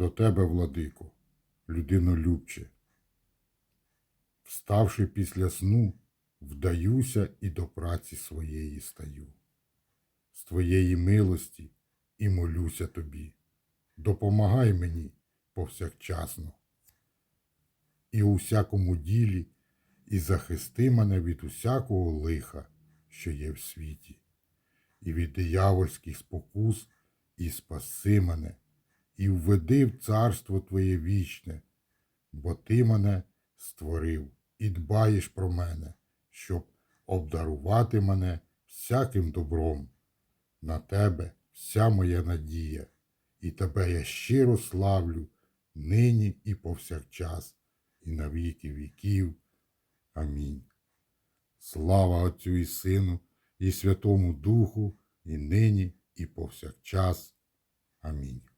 До тебе, владико, людинолюбче. Вставши після сну, вдаюся і до праці своєї стаю. З твоєї милості і молюся тобі. Допомагай мені повсякчасно. І у всякому ділі, і захисти мене від усякого лиха, що є в світі, і від диявольських спокус, і спаси мене, і введи в царство Твоє вічне, бо Ти мене створив і дбаєш про мене, щоб обдарувати мене всяким добром. На тебе вся моя надія, і тебе я щиро славлю нині і повсякчас, і на віки віків. Амінь. Слава Отцю і Сину, і Святому Духу, і нині, і повсякчас. Амінь.